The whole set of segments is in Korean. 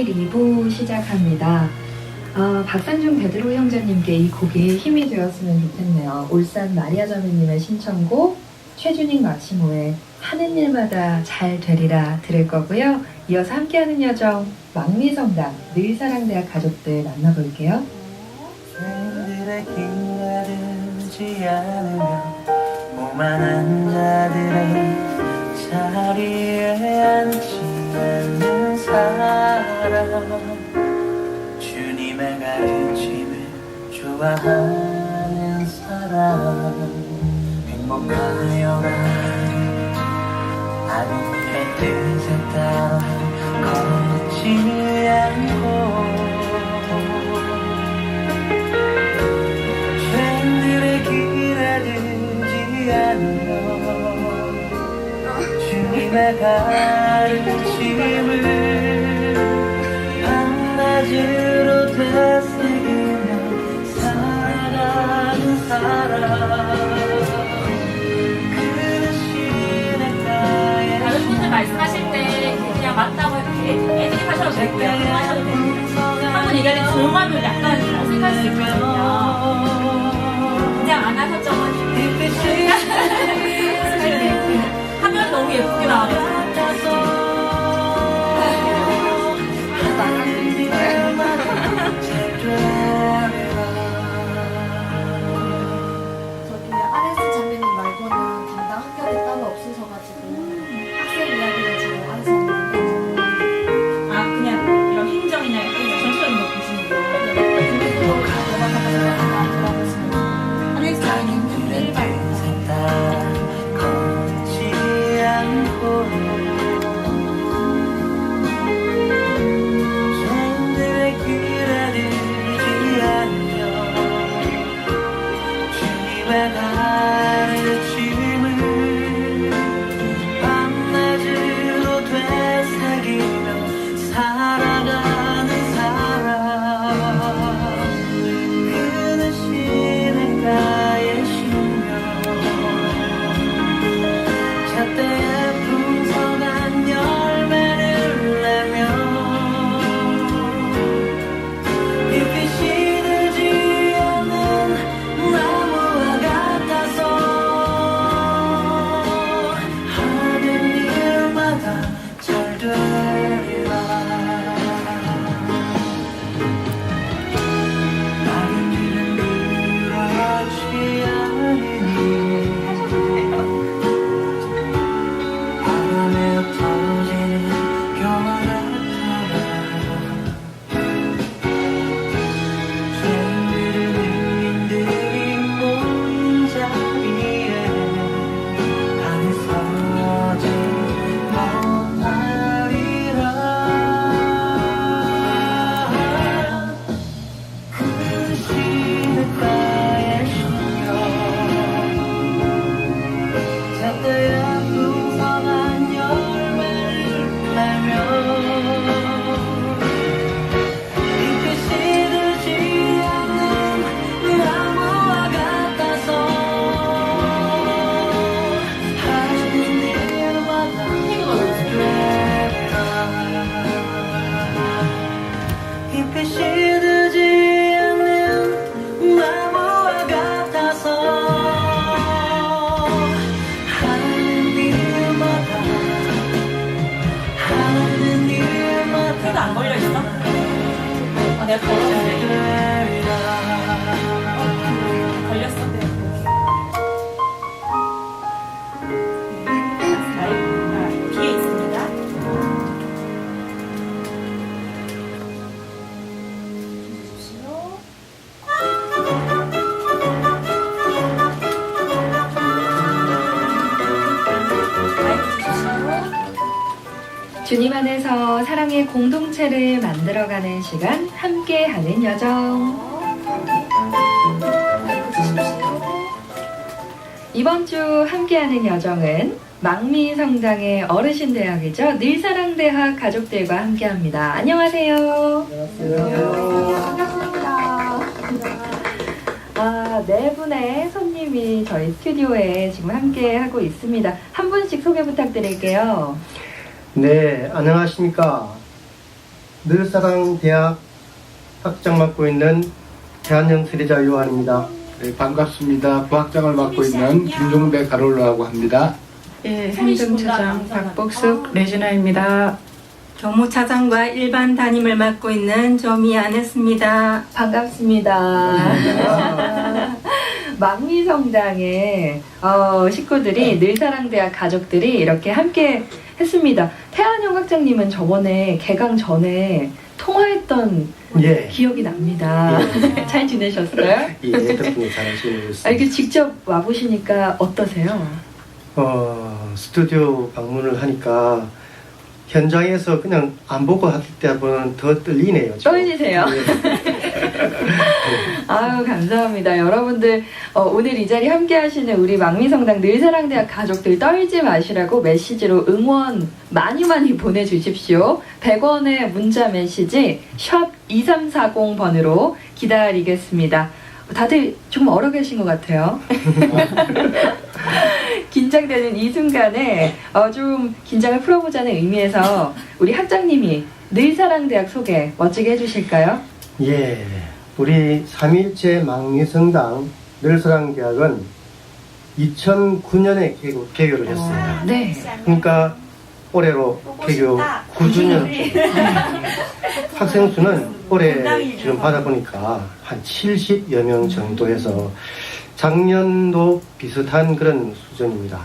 토요일 2부 시작합니다. 아, 박산중 베드로 형제님께 이 곡이 힘이 되었으면 좋겠네요. 울산 마리아 자매님의 신청곡 최준익 마시모의 하는 일마다 잘 되리라 들을 거고요. 이어서 함께하는 여정 망미성당 늘사랑대학 가족들 만나볼게요. 사람들의 기다리지 않으면 오만한 자들의 자리에 사람 주님의 가르침을 좋아하는 사람 행복하여라 일의 뜻에 따라 걷지 않고 죄인들의 길에 들지 않고 주님의 가르침을 주님 안에서 사랑의 공동체를 만들어가는 시간 함께하는 여정. 이번 주 함께하는 여정은 망미 성당의 어르신 대학이죠. 늘사랑 대학 가족들과 함께합니다. 안녕하세요. 반갑습니다. 아, 네 분의 손님이 저희 스튜디오에 지금 함께 하고 있습니다. 한 분씩 소개 부탁드릴게요. 네, 안녕하십니까. 늘사랑 대학 학장 맡고 있는 대한영 세대자 요한입니다. 네, 반갑습니다. 부학장을 맡고 있는 김종배 가롤로라고 합니다. 예, 본다는 박복숙 레지나입니다. 교무차장과 일반 담임을 맡고 있는 조미안했습니다. 반갑습니다. 망리성당의 어, 식구들이 늘사랑대학 가족들이 이렇게 함께 했습니다. 태안영 학장님은 저번에 개강 전에 통화했던 예, 기억이 납니다. 잘 지내셨어요? 예, 덕분에 잘 지내고 아, 있습니다. 이렇게 직접 와보시니까 어떠세요? 어, 스튜디오 방문을 하니까 현장에서 그냥 안 보고 할 때보다는 더 떨리네요. 떨리세요? 예. 아유 감사합니다. 여러분들 어, 오늘 이 자리 함께 하시는 우리 망미성당 늘사랑대학 가족들 떨지 마시라고 메시지로 응원 많이 많이 보내주십시오. 100원의 문자 메시지 샵 2340번으로 기다리겠습니다. 다들 좀 얼어 계신 것 같아요. 긴장되는 이 순간에 어, 좀 긴장을 풀어보자는 의미에서 우리 학장님이 늘사랑대학 소개 멋지게 해주실까요? 예, 우리 3일째 망리성당 늘사랑대학은 2009년에 개교, 개교를 했습니다. 네. 그러니까 올해로 개교 9주년 학생 수는 올해 지금 받아보니까 한 70여 명 정도 해서 작년도 비슷한 그런 수준입니다.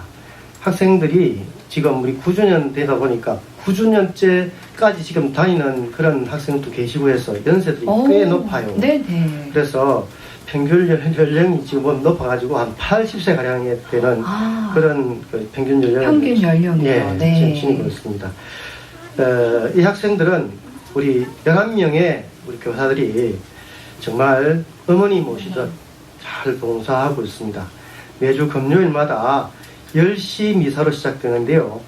학생들이 지금 우리 9주년 되다 보니까 9주년째까지 지금 다니는 그런 학생도 계시고 해서 연세들이 꽤 높아요. 네네. 그래서 평균 연- 연령이 지금 뭐 높아가지고 한 80세 가량에 되는 아, 그런 그 평균 연령 평균 연령이요. 예, 네. 지금 지니고 있습니다. 어, 이 학생들은 우리 11명의 우리 교사들이 정말 어머니 모시듯 잘 봉사하고 있습니다. 매주 금요일마다 10시 미사로 시작되는데요.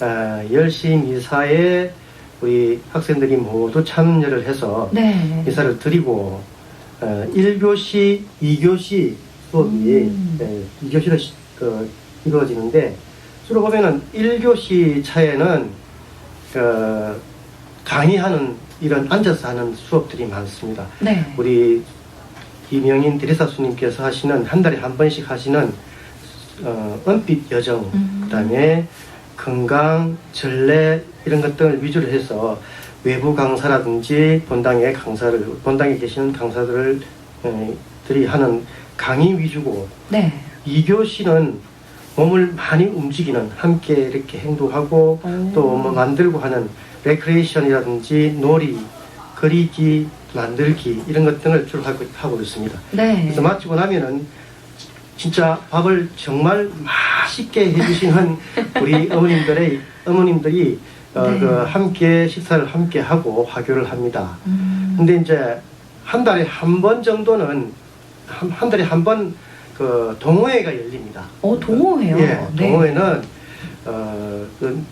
어, 10시 미사에 우리 학생들이 모두 참여를 해서 네. 미사를 드리고 어, 1교시, 2교시 수업이 음. 예, 2교시로 시- 그, 이루어지는데 주로 보면은 1교시 차에는 그, 강의하는 이런 앉아서 하는 수업들이 많습니다. 네. 우리 김영인 대리사수님께서 하시는 한 달에 한 번씩 하시는 어, 은빛 여정 음. 그다음에 건강, 전례 이런 것들을 위주로 해서 외부 강사라든지 본당의 강사를 본당에 계시는 강사들을 에, 들이 하는 강의 위주고 네. 2교시는 몸을 많이 움직이는 함께 이렇게 행동하고 또 뭐 만들고 하는 레크레이션이라든지 놀이, 그리기, 만들기 이런 것 등을 주로 하고, 하고 있습니다. 네. 그래서 마치고 나면은 진짜 밥을 정말 맛있게 해주시는 우리 어머님들의 어머님들이 어, 네. 그 함께 식사를 함께 하고 화교를 합니다. 음. 근데 이제 한 달에 한 번 정도는 한, 한 달에 한 번 그 동호회가 열립니다. 어, 동호회요? 예, 네. 동호회는 어, 그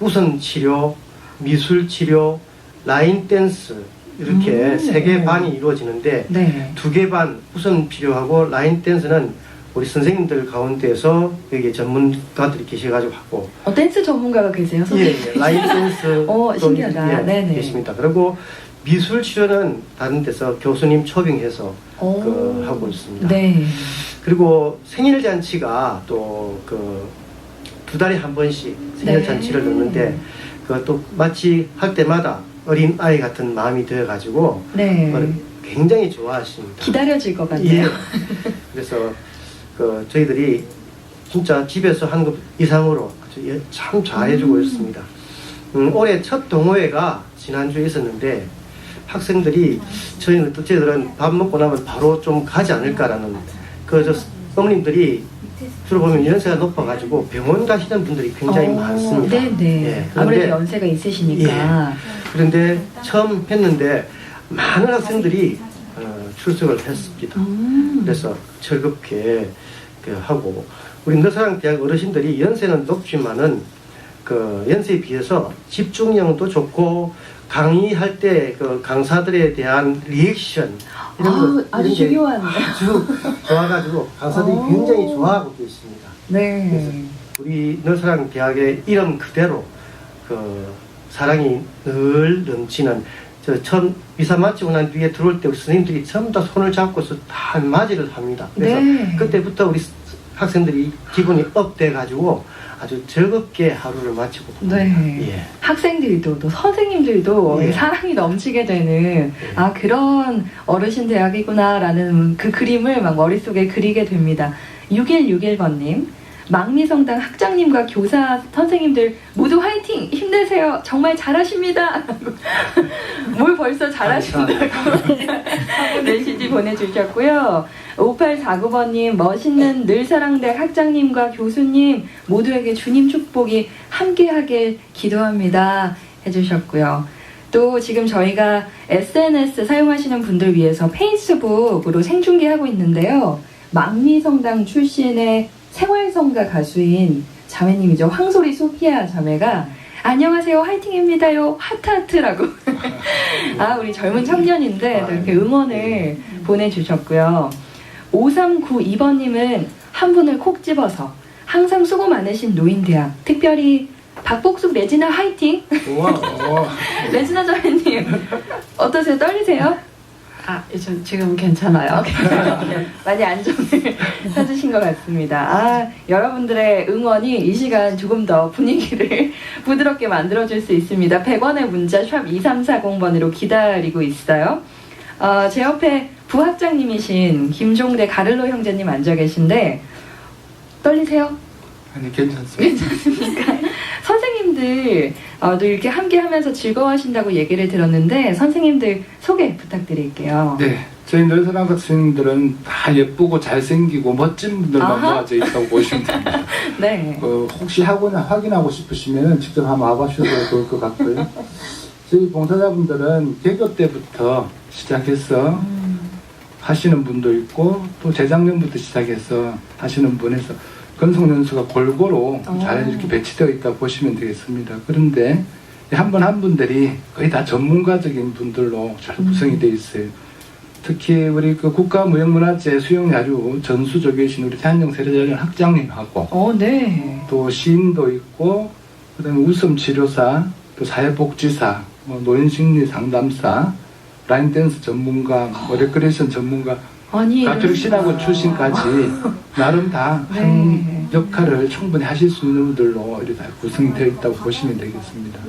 우선 치료, 미술 치료, 라인 댄스 이렇게 음, 세개 네. 반이 이루어지는데 네. 두개 반 우선 필요하고 라인 댄스는 우리 선생님들 가운데서 여기 전문가들이 계셔가지고 하고 어, 댄스 전문가가 계세요? 예, 선생님? 예, 라인 댄스 어, 또 신기하다. 예, 네네. 계십니다. 그리고 미술 치료는 다른 데서 교수님 초빙해서 오. 그 하고 있습니다. 네. 그리고 생일 잔치가 또 그 두 달에 한 번씩 생일 네. 잔치를 넣는데 그것도 마치 할 때마다 어린 아이 같은 마음이 되어가지고 네. 그걸 굉장히 좋아하십니다. 기다려질 것 예. 같네요. 그래서 그 저희들이 진짜 집에서 하는 것 이상으로 아주 예- 참 잘해주고 음. 있습니다. 음, 올해 첫 동호회가 지난주에 있었는데 학생들이 저희는 또 저희들은 밥 먹고 나면 바로 좀 가지 않을까라는 그저 어머님들이 주로 보면 연세가 높아가지고 병원 가시는 분들이 굉장히 어, 많습니다. 네네. 예, 아무래도 연세가 있으시니까. 그런데 처음 했는데 많은 학생들이 어, 출석을 했습니다. 음. 그래서 즐겁게 그 하고 우리 너사랑 대학 어르신들이 연세는 높지만은 그 연세에 비해서 집중력도 좋고 강의할 때 그 강사들에 대한 리액션 이런 아, 게 중요한. 아주 좋아가지고 강사들이 오. 굉장히 좋아하고 계십니다. 네. 우리 너사랑 대학의 이름 그대로 그 사랑이 늘 넘치는 저 처음 미사 마치고 난 뒤에 들어올 때 우리 선생님들이 전부 다 손을 잡고서 다 맞이를 합니다. 그래서 네. 그때부터 우리 학생들이 기분이 업돼 가지고 아주 즐겁게 하루를 마치고 네. 예. 학생들도 또 선생님들도 예. 사랑이 넘치게 되는 아 그런 어르신 대학이구나라는 그 그림을 막 머릿속에 그리게 됩니다. 6161번님 망미성당 학장님과 교사 선생님들 모두 화이팅 힘내세요 정말 잘하십니다 뭘 벌써 잘하신다고 메시지 보내주셨고요 5849번님 멋있는 늘사랑대 학장님과 교수님 모두에게 주님 축복이 함께하길 기도합니다 해주셨고요. 또 지금 저희가 SNS 사용하시는 분들 위해서 페이스북으로 생중계하고 있는데요. 망미성당 출신의 생활성가 가수인 자매님이죠. 황소리 소피아 자매가 안녕하세요 화이팅입니다요 하트하트라고 아 우리 젊은 청년인데 또 이렇게 응원을 보내주셨고요. 5392번님은 한 분을 콕 집어서 항상 수고 많으신 노인대학 특별히 박복숙 레지나 화이팅 우와. 어, 레지나 자매님 어떠세요 떨리세요? 아, 저 지금 괜찮아요. 많이 안정을 찾으신 것 같습니다. 아, 여러분들의 응원이 이 시간 조금 더 분위기를 부드럽게 만들어줄 수 있습니다. 100원의 문자 샵 2340번으로 기다리고 있어요. 어, 제 옆에 부학장님이신 김종대 가를로 형제님 앉아 계신데 떨리세요? 아니 괜찮습니다. 선생님들 어, 또 이렇게 함께 하면서 즐거워하신다고 얘기를 들었는데 선생님들 소개 부탁드릴게요. 네, 저희 늘사랑 학생들은 다 예쁘고 잘생기고 멋진 분들만 아하. 모아져 있다고 보시면 됩니다. 네. 어, 혹시 하거나 확인하고 싶으시면 직접 한번 와보셔도 좋을 것 같고요. 저희 봉사자분들은 개교 때부터 시작해서 하시는 분도 있고 또 재작년부터 시작해서 하시는 분에서 건성연수가 골고루 어. 잘 이렇게 배치되어 있다고 보시면 되겠습니다. 그런데 한 분 한 분들이 거의 다 전문가적인 분들로 잘 구성이 되어 있어요. 특히 우리 그 국가무형문화재 수용야류 전수조 계신 우리 대한영 세례자련 학장님하고 어, 네. 또 시인도 있고 그다음에 웃음 치료사 또 사회복지사 뭐 노인심리 상담사 라인 댄스 전문가 뭐 레크레이션 전문가 아니 가톨릭 신학원 출신까지 나름 다한 네. 역할을 충분히 하실 수 있는 분들로 이렇게 다 구성이 되어 있다고 보시면 되겠습니다.